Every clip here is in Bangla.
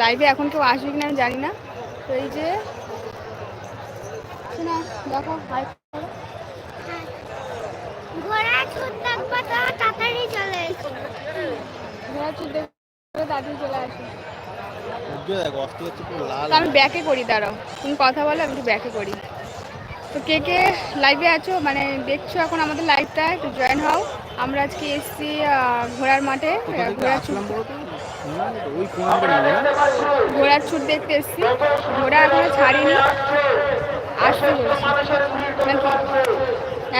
লাইভে এখন কেউ আসবে কিনা আমি জানি না। তো এই যে শোনা দেখো হাই ঘোড়া ছুট দেখব তো তাড়াতাড়ি চলে এসো। ঘোড়া ছুট দেখবে তাড়াতাড়ি চলে আসে। সূর্য দেখ অস্ত হচ্ছে পুরো লাল। তো আমি ব্যাকে করি দাঁড়াও। তুমি কথা বলো আমি একটু ব্যাকে করি। তো কে কে লাইভে আছো? মানে দেখছ এখন আমাদের লাইভটা একটু জয়েন হও। আমরা আজকে এসছি ঘোড়ার মাঠে থেকে ঘোড়ার ছুট দেখতে এসেছি। ঘোড়া এখনও ছাড়িনি।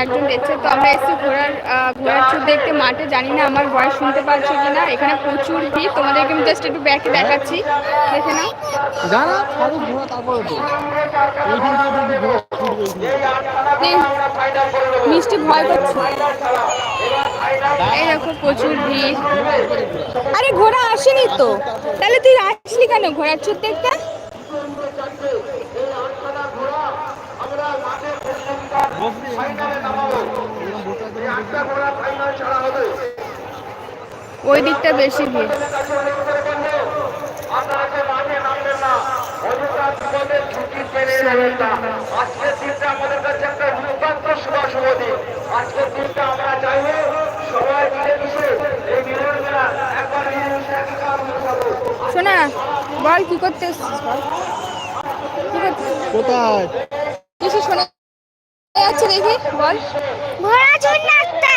একজন দেখছে। তো আমরা এসেছি ঘোড়ার ঘোড়ার ছুট দেখতে। মাঠে জানি না আমার ভয়েস শুনতে পাচ্ছি কি না এখানে প্রচুর ভিড়। তোমাদেরকে আমি জাস্ট একটু ব্যাকে দেখাচ্ছি। দেখে নাও। মিষ্টি ভয় করছে এই দেখো প্রচুর ভিড়। আরে ঘোড়া আসেনি তো। তাহলে তুই আসলি কেন ঘোড়ার ছুট দেখতে? এরকম। ওই দিকটা বেশি ভিড়। আজকের দিনটা আমাদের কাছে একটা দুর্দান্ত শুভ শুভ দিন। আজকের দিনটা আমরা চাইব শোনা বল কি করতে কোথায়? কিছু শোনা যাচ্ছে দেখি বল। ঘোড়া ছুট নাচতে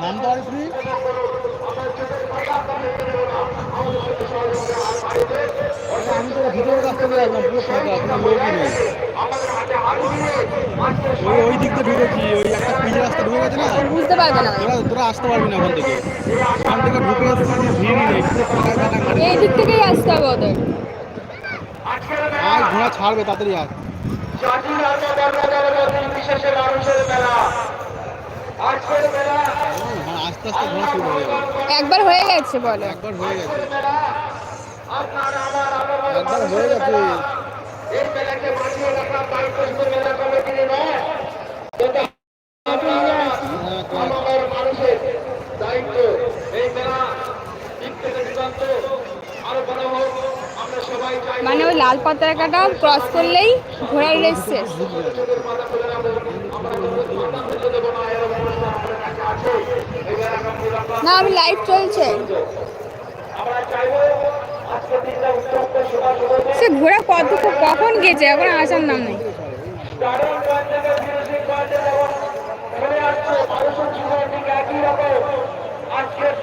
নাম তো আরিস নি? আমি তো ভিতরের রাস্তা দিয়ে আসলাম পুরো ফাঁকা কোনো লোকই নেই। ওই ওই দিক দিয়ে ঢুকেছি ওই একটা রাস্তা ঢুকে গেছে না? বুঝতে পারবে না। তোরা তোরা আসতে পারবি না ওখান থেকে। ওখান ঢুকে ভিড়ই নেই। এই দিক থেকেই আসতে হবে ওদের। আর ঘোড়া ছাড়বে তাড়াতাড়ি মানে শুরু হয়ে একবার হয়ে গেছে বলো। একবার হয়ে গেছে। একবার হয়ে গেছে। আমরা মানে ওই লাল পতাকাটা ক্রস করলেই ঘোড়ার রেস শেষ। না আমি লাইভ চলছে। সে ঘোড়া কত কখন গেছে? এখন আসার নাম নেই।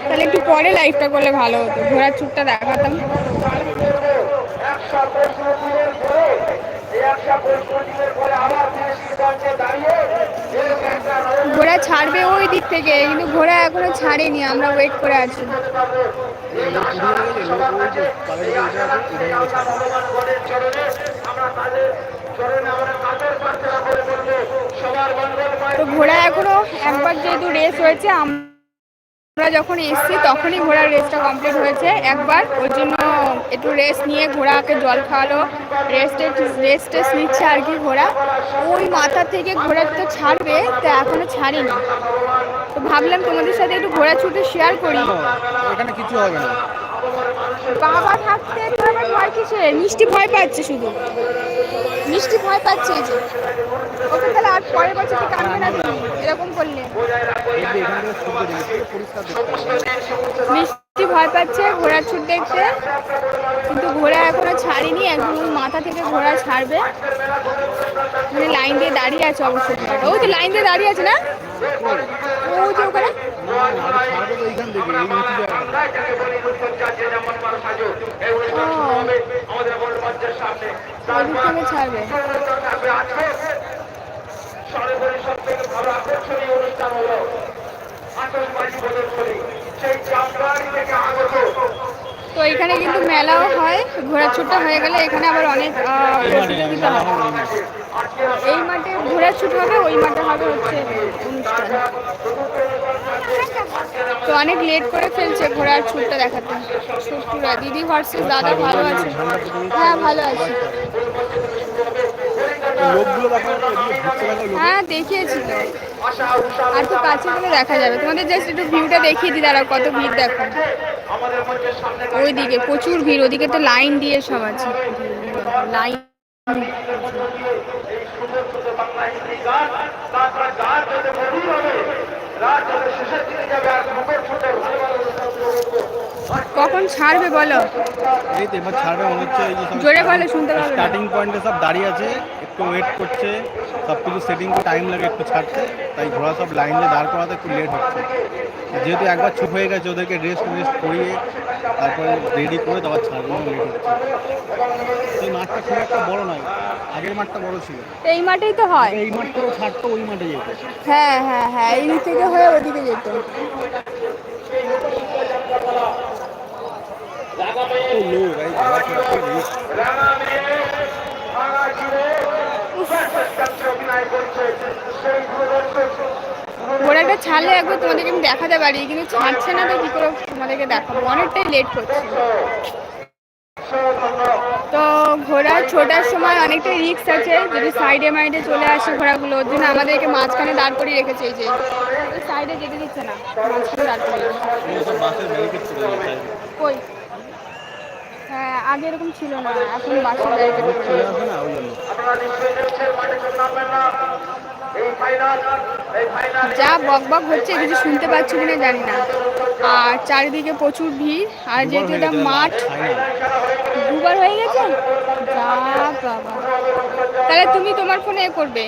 তাহলে একটু পরে লাইফটা করলে ভালো হতো। ঘোড়ার ছুটটা দেখাতাম। ঘোড়া ছাড়বে ওই দিক থেকে, কিন্তু ঘোড়া এখনও ছাড়েনি। আমরা ওয়েট করে আছি। তো ঘোড়া এখনও একবার যেহেতু রেস হয়েছে, আমরা যখন এসছি তখনই ঘোড়ার রেসটা কমপ্লিট হয়েছে। একবার ওর জন্য একটু রেস্ট নিয়ে ঘোড়াকে জল খাওয়ালো। রেস্ট রেস্ট টেস্ট নিচ্ছে আর কি ঘোড়া। ওই মাথা থেকে ঘোড়া তো ছাড়বে তো এখনও ছাড়িনি। তো ভাবলাম তোমাদের সাথে একটু ঘোড়া ছুটে শেয়ার করি। এখানে কিছু হবে না। বাবা থাকতে তো আবার ভয় কিসে? মিষ্টি ভয় পাচ্ছে শুধু। মিষ্টি ভয় পাচ্ছে যে। ওকে তাহলে আর পরের বছর থেকে কাঁদবে না তুমি এরকম করলে। মিষ্টি ভয় পাচ্ছে ঘোড়ার ছুট দেখতে। কিন্তু ঘোড়া এখনও ছাড়িনি ওই মাথা থেকে ঘোড়া ছাড়বে। মানে লাইন দিয়ে দাঁড়িয়ে আছে অবশ্যই ওই তো লাইন দিয়ে দাঁড়িয়ে আছে না? ওই যে ওখানে। ছাড়বে সর্বোপরি সব অনুষ্ঠান হলো আতসবাজি প্রদর্শনী তো এখানে কিন্তু মেলাও হয় ঘোড়ার ছুটটা হয়ে গেলে এখানে আবার অনেক প্রতিযোগিতা হয়। এই মাঠে ঘোড়ার ছুট হবে, ওই মাঠে হবে হচ্ছে তো অনেক লেট করে ফেলছে ঘোড়ার ছুটটা দেখাতে। শ্বশুরা, দিদি ভার্সেস, দাদা ভালো আছে? হ্যাঁ ভালো আছে। থাকো হ্যাঁ দেখিয়েছিল আর তো কাছে গেলে দেখা যাবে। তোমাদের জাস্ট একটু ভিউটা দেখিয়ে দিই দাঁড়াও কত ভিড় দেখো। ওইদিকে প্রচুর ভিড় ওদিকে তো লাইন দিয়ে সব আছে। লাইন কখন ছাড়বে বলো? এই তো এবার ছাড়বে মনে হচ্ছে এই যে সব জোরে বলো শুনতে পাবে স্টার্টিং পয়েন্টে সব দাঁড়িয়ে আছে। একটু ওয়েট করছে সব কিছু সেটিং টাইম লাগে একটু ছাড়তে তাই ঘোড়া সব লাইন দাঁড় করাতে একটু লেট হচ্ছে। যেহেতু একবার চুপ হয়ে গেছে ওদেরকে রেস্ট রেস্ট করিয়ে তারপরে রেডি করে তারপর ছাড়বে লেট হচ্ছে। এই মাঠটা খুব একটা বড় নয় আগের মাঠটা বড় ছিল। এই মাঠেই তো হয়। এই মাঠ থেকে ছাড়তো ওই মাঠে যেত। হ্যাঁ হ্যাঁ হ্যাঁ এই থেকে হয়ে ওদিকে যেত। তো লোক প্রদর্শক ঘোড়াটা ছাড়লে একবার তোমাদেরকে আমি দেখাতে পারি কিন্তু ছাড়ছে না তো কি করে তোমাদেরকে দেখাবো? অনেকটাই লেট করছে। তো ঘোড়া ছোটার সময় অনেকটাই রিস্ক আছে যদি সাইডে মাইডে চলে আসে ঘোড়াগুলো ওর জন্য আমাদেরকে মাঝখানে দাঁড় করিয়ে রেখেছে এই যে। সাইডে যেতে দিচ্ছে না মাঝখানে দাঁড় করিয়ে কই? আগে এরকম ছিল না এখন ফাইনাল যা বক বক হচ্ছে কিছু শুনতে পাচ্ছি কিনা জানি না। আর চারিদিকে প্রচুর ভিড় আর যেহেতু এটা মাঠ দুবার হয়ে গেছে? যা বাবা। তাহলে তুমি তোমার ফোনে এ করবে।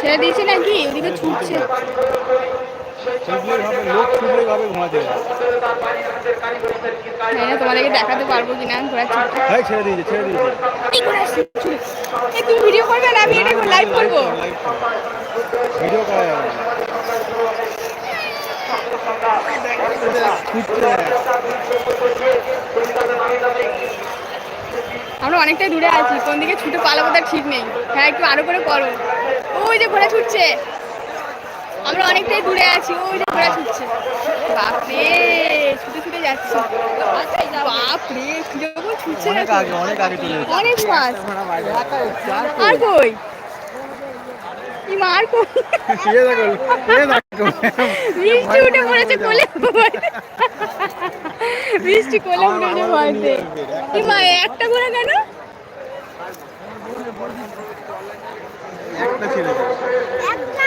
ছেড়ে দিয়েছি নাকি? ওদিকে ছুটছে। লোক ভাবে জানি না তোমাদেরকে দেখাতে পারব কিনা? ঘোরা হ্যাঁ ছেড়ে দিয়েছে ছেড়ে দিয়েছে। এই তুমি ভিডিও করবে না? আমি এটা লাইভ করব। ভিডিও করা যাবে আমরা অনেকটাই দূরে আছি কোন দিকে ছুটে পালাবো তার ঠিক নেই। হ্যাঁ একটু আরও করে করো। ওই যে ঘোড়া ছুটছে। আমরা অনেকটাই দূরে আছি ওই যে ঘোড়া ছুটছে। বাপরে ছুটে ছুটে যাচ্ছে। বাপরে কীরকম ছুটছে অনেক আগে অনেক আগে চলে অনেক ফাস্ট আর কই? কি মার কই? শুয়ে দেখো শুয়ে দেখো। বৃষ্টি উঠে পড়েছে কোলে বৃষ্টি কোলে মা একটা কেন? একটা একটা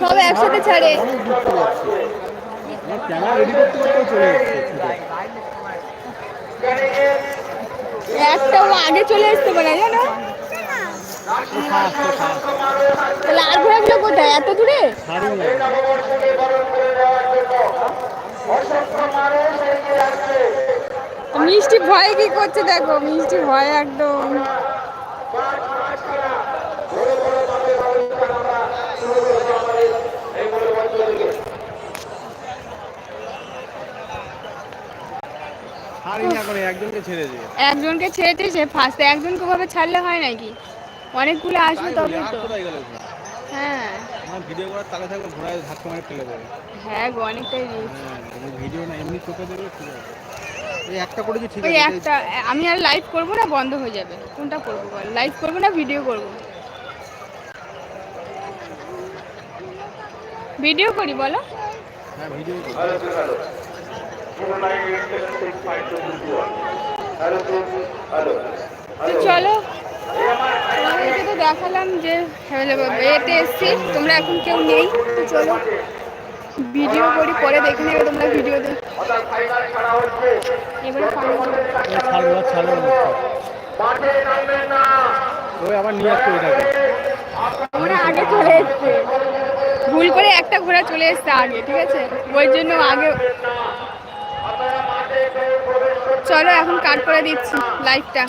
চলে যাচ্ছে ছুটে। একটা ও আগে চলে আসতে পারে জানো? খাস তাহলে আর কোথায়? এত দূরে? মিষ্টি ভয়ে কি করছে দেখো মিষ্টি ভয় একদম। একজনকে ছেড়ে দিয়ে একজনকে ছেড়েছে সে ফার্স্ট একজনকে ভাবে ছাড়লে হয় নাকি? অনেকগুলো আসবে তবে তো? হ্যাঁ। ভিডিও করার তালে থাকলে ঘোড়ায় ধাক্কা মারে ফেলে দেবে। হ্যাঁ গো অনেকটাই রিস্ক হ্যাঁ ভিডিও না এমনি চোখে দেখলে ঠিক আছে। এই একটা করেছি ঠিক ওই একটা আমি আর লাইভ করব না বন্ধ হয়ে যাবে। কোনটা করব বল? লাইভ করব না ভিডিও করব? ভিডিও করি বলো। হ্যাঁ ভিডিও তো চলো। তোমাদেরকে তো দেখালাম যে এতে এসছি। তোমরা এখন কেউ নেই। তো চলো। ভিডিও করি পরে দেখে নেবে তোমরা ফাইনাল। এবারে ওরা আগে চলে এসছে। ভুল করে একটা ঘোড়া চলে এসছে আগে ঠিক আছে? ওই জন্য আগে চলো এখন কাট করে দিচ্ছি লাইটটা